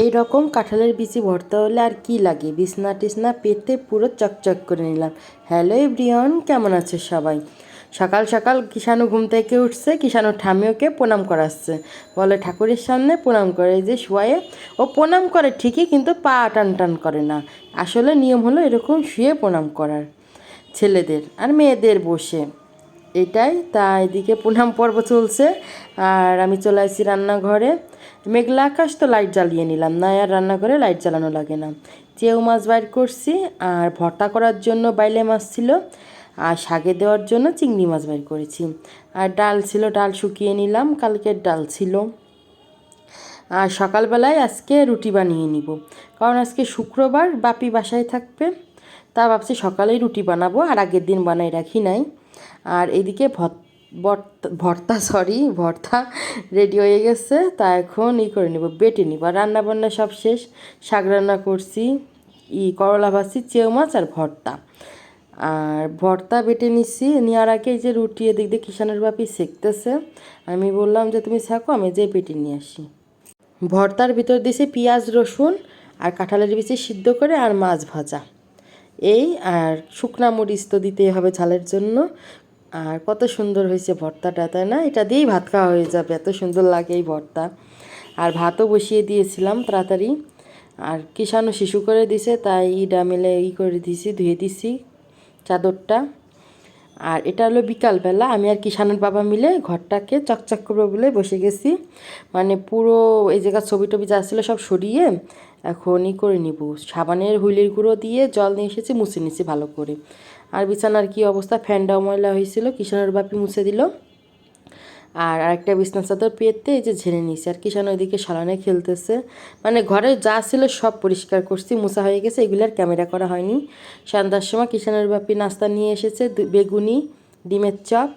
এই রকম কাঁঠালের বিচি ভর্তা হলে আর কি লাগে? বিছনা টিছনা পেতে পুরো চকচক করে নিলাম। হ্যালো এভরিওয়ান, কেমন আছে সবাই? সকাল সকাল কিষাণু ঘুম থেকে উঠছে, কিষাণু ঠামিওকে প্রণাম করাচ্ছে। বলে ঠাকুরের সামনে প্রণাম করে যে শুয়ে ও প্রণাম করে ঠিকই কিন্তু পা টান টান করে না। আসলে নিয়ম হলো এরকম শুয়ে প্রণাম করার। ছেলেদের আর মেয়েদের বসে। এটাই। তা এদিকে প্রণাম পর্ব চলছে আর আমি চলে আসছি রান্নাঘরে। মেঘলা আকাশ তো লাইট জ্বালিয়ে নিলাম, না আর রান্নাঘরে লাইট জ্বালানো লাগে না। চেউ মাছ বাইর করছি আর ভর্তা করার জন্য বাইলে মাছ ছিল আর শাকে দেওয়ার জন্য চিংড়ি মাছ বাইর করেছি। আর ডাল ছিল, ডাল শুকিয়ে নিলাম, কালকের ডাল ছিল। আর সকালবেলায় আজকে রুটি বানিয়ে নিব, কারণ আজকে শুক্রবার বাপি বাসায় থাকবে। তা ভাবছি সকালেই রুটি বানাবো আর আগের দিন বানাই রাখি নাই। আর এদিকে ভর্তা সরি ভর্তা রেডি হয়ে গেছে। তা এখন ই করে নিব, বেটে নিব। রান্না বান্না সব শেষ। শাক রান্না করছি, ই করলা ভাজছি চেউ মাছ আর ভর্তা। আর ভর্তা বেটে নিচ্ছি নেওয়ার আগে যে রুটি এদিক দিয়ে কিষানের বাপি সেকতেছে। আমি বললাম যে, তুমি শেখো আমি যে বেটে নিয়ে আসি। ভর্তার ভিতর দিছি পেঁয়াজ রসুন আর কাঁঠালের বিচি সিদ্ধ করে আর মাছ ভাজা। এই আর শুকনা মরিচ তো দিতেই হবে ঝালের জন্য। আর কত সুন্দর হয়েছে ভর্তাটা, তাই না? এটা দিয়েই ভাত খাওয়া হয়ে যাবে, এত সুন্দর লাগে এই ভর্তা। আর ভাতও বসিয়ে দিয়েছিলাম তাড়াতাড়ি। আর কিষানও শিশু করে দিছে, তাই ইডা মেলে ই করে দিছি, ধুয়ে দিছি চাদরটা। আর এটা হলো বিকালবেলা। আমি আর কিষানের বাবা মিলে ঘরটাকে চকচক করব বলে বসে গেছি। মানে পুরো এই জায়গার ছবি টবি যা ছিল সব সরিয়ে এখনই করে নিব। সাবানের হুইলের গুঁড়ো দিয়ে জল নিয়ে এসেছি, মুছে নিয়েছি ভালো করে। আর বিছানার কি অবস্থা? ফ্যানটাও ময়লা হয়েছিল, কিষানের বাপি মুছে দিল। আর আরেকটা বিছনা চাদর পেতে এই যে ঝেড়ে নিয়েছি। আর কিষান ওইদিকে সালানে খেলতেছে। মানে ঘরে যা ছিল সব পরিষ্কার করছি, মোছা হয়ে গেছে, এগুলো আর ক্যামেরা করা হয়নি। সন্ধ্যার সময় কিষানের বাপি নাস্তা নিয়ে এসেছে বেগুনি, ডিমের চপ,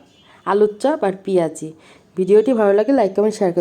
আলুর চপ আর পেঁয়াজি। ভিডিওটি ভালো লাগে, লাইক কমেন্ট শেয়ার